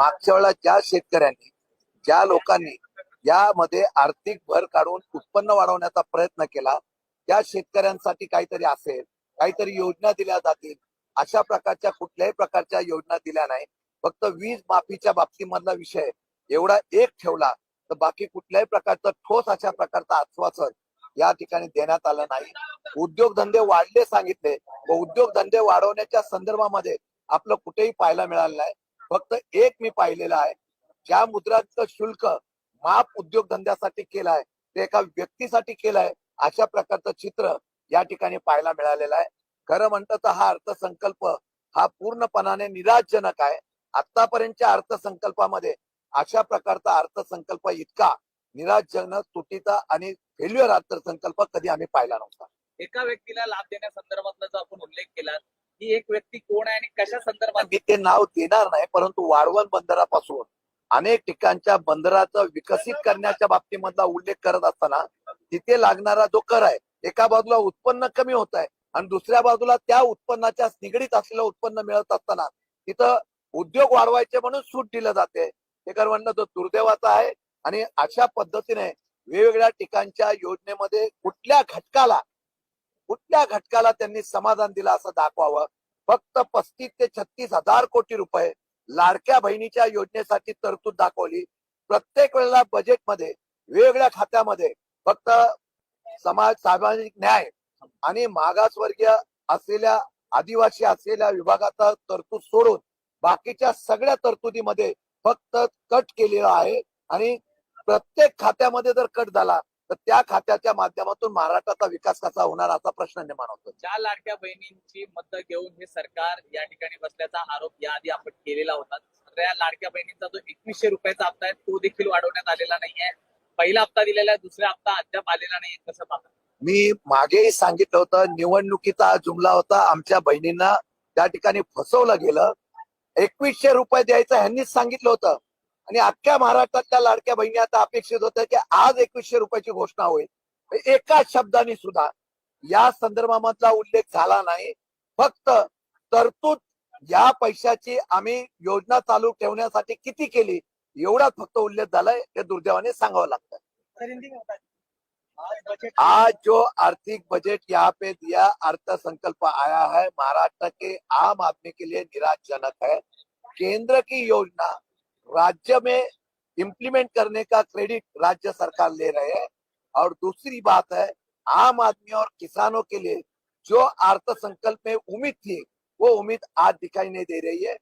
मागच्या वेळेला ज्या शेतकऱ्यांनी ज्या लोकांनी यामध्ये आर्थिक भर काढून उत्पन्न वाढवण्याचा प्रयत्न केला त्या शेतकऱ्यांसाठी काहीतरी असेल काहीतरी योजना दिल्या जातील अशा प्रकारच्या कुठल्याही प्रकारच्या योजना दिल्या नाही. फक्त वीज माफीच्या बाबतीमधला विषय एवढा एक ठेवला तर बाकी कुठल्याही प्रकारचं ठोस अशा प्रकारचं आश्वासन या ठिकाणी देण्यात आलं नाही. उद्योगधंदे वाढले सांगितले व उद्योगधंदे वाढवण्याच्या संदर्भामध्ये आपलं कुठेही पाहायला मिळालं नाही. फक्त एक मी पाहिलेलं आहे. ज्या मुद्रांचं शुल्क माप उद्योगधंद्यासाठी केलं आहे ते एका व्यक्तीसाठी केलं आहे अशा प्रकारचं चित्र या ठिकाणी पाहायला मिळालेलं आहे. खरं म्हणतं तर हा अर्थसंकल्प हा पूर्णपणाने निराशजनक आहे. आतापर्यंतच्या अर्थसंकल्पामध्ये अशा प्रकारचा अर्थसंकल्प इतका निराशजनक तुटीचा आणि फेल्युअर अर्थसंकल्प कधी आम्ही पाहिला नव्हता. एका व्यक्तीला लाभ देण्यासंदर्भातला जो आपण उल्लेख केला ही एक व्यक्ती कोण आहे आणि कशा संदर्भात मी ते नाव देणार नाही परंतु वाढवण बंदरापासून अनेक ठिकाणच्या बंदराचा विकसित करण्याच्या बाबतीमधला उल्लेख करत असताना तिथे लागणारा जो कर आहे एका बाजूला उत्पन्न कमी होत आहे आणि दुसऱ्या बाजूला त्या उत्पन्नाच्या निगडीत असलेलं उत्पन्न मिळत असताना तिथं उद्योग वाढवायचे म्हणून सूट दिलं जाते. हे कर म्हणणं तो दुर्दैवाचं आहे आणि अशा पद्धतीने वेगवेगळ्या ठिकाणच्या योजनेमध्ये कुठल्या घटकाला कुठल्या घटकाला त्यांनी समाधान दिलं असं दाखवावं. फक्त पस्तीस ते छत्तीस हजार कोटी रुपये लाडक्या बहिणीच्या योजनेसाठी तरतूद दाखवली. प्रत्येक वेळेला बजेटमध्ये वेगवेगळ्या खात्यामध्ये फक्त समाज सामाजिक न्याय आणि मागासवर्गीय असलेल्या आदिवासी असलेल्या विभागाचा तरतूद सोडून बाकीच्या सगळ्या तरतुदीमध्ये फक्त कट केलेला आहे. आणि प्रत्येक खात्यामध्ये जर कट झाला तर त्या खात्याच्या माध्यमातून महाराष्ट्राचा विकास कसा होणार असा प्रश्न निर्माण होतो ज्या लाडक्या बहिणींची मतं घेऊन हे सरकार या ठिकाणी बसल्याचा आरोप याआधी आपण केलेला होता. सगळ्या लाडक्या बहिणींचा जो एकवीसशे रुपयाचा हप्ता आहे तो देखील वाढवण्यात आलेला नाहीये. पहिला हप्ता दिलेला आहे दुसरा हप्ता अद्याप आलेला नाही कसं पाहता? मी मागेही सांगितलं होतं निवडणुकीचा जुमला होता. आमच्या बहिणींना त्या ठिकाणी फसवलं गेलं. एकवीसशे रुपये द्यायचं ह्यांनीच सांगितलं होतं. आणि अख्ख्या महाराष्ट्रातल्या लाडक्या बहिणी आता अपेक्षित होत्या की आज एकवीसशे रुपयाची घोषणा होईल. एका शब्दाने सुद्धा या संदर्भामधला उल्लेख झाला नाही. फक्त तरतूद या पैशाची आम्ही योजना चालू ठेवण्यासाठी किती केली एवढाच फक्त उल्लेख झालाय ते दुर्दैवाने सांगावं लागतं. आज जो आर्थिक बजट यहाँ पे दिया अर्थसंकल्प आया है महाराष्ट्र के आम आदमी के लिए निराशजनक है. केंद्र की योजना राज्य में इम्प्लीमेंट करने का क्रेडिट राज्य सरकार ले रहे हैं। और दूसरी बात है, आम आदमी और किसानों के लिए जो अर्थसंकल्प में उम्मीद थी, वो उम्मीद आज दिखाई नहीं दे रही है।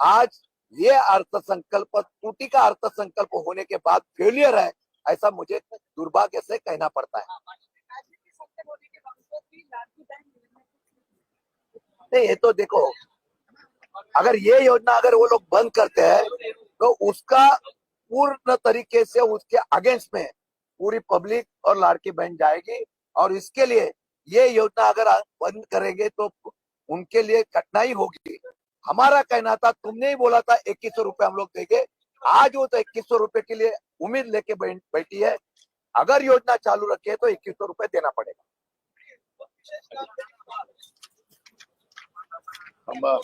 आज ये अर्थसंकल्प त्रुटि का अर्थसंकल्प होने के बाद फेलियर है, ऐसा मुझे दुर्भाग्य से कहना पड़ता है। नहीं, ये तो देखो, अगर ये योजना अगर वो लोग बंद करते हैं तो उसका पूर्ण तरीके से उसके अगेंस्ट में पूरी पब्लिक और लाड़की बहन जाएगी। और इसके लिए ये योजना अगर बंद करेंगे तो उनके लिए कठिनाई होगी। हमारा कहना था, तुमने ही बोला था, इक्कीस सौ रुपए हम लोग देंगे। आज वो तो इक्कीस सौ रुपए के लिए उम्मीद लेके बैठ- है। अगर योजना चालू रखी तो इक्कीस सौ रुपए देना पड़ेगा। थांबा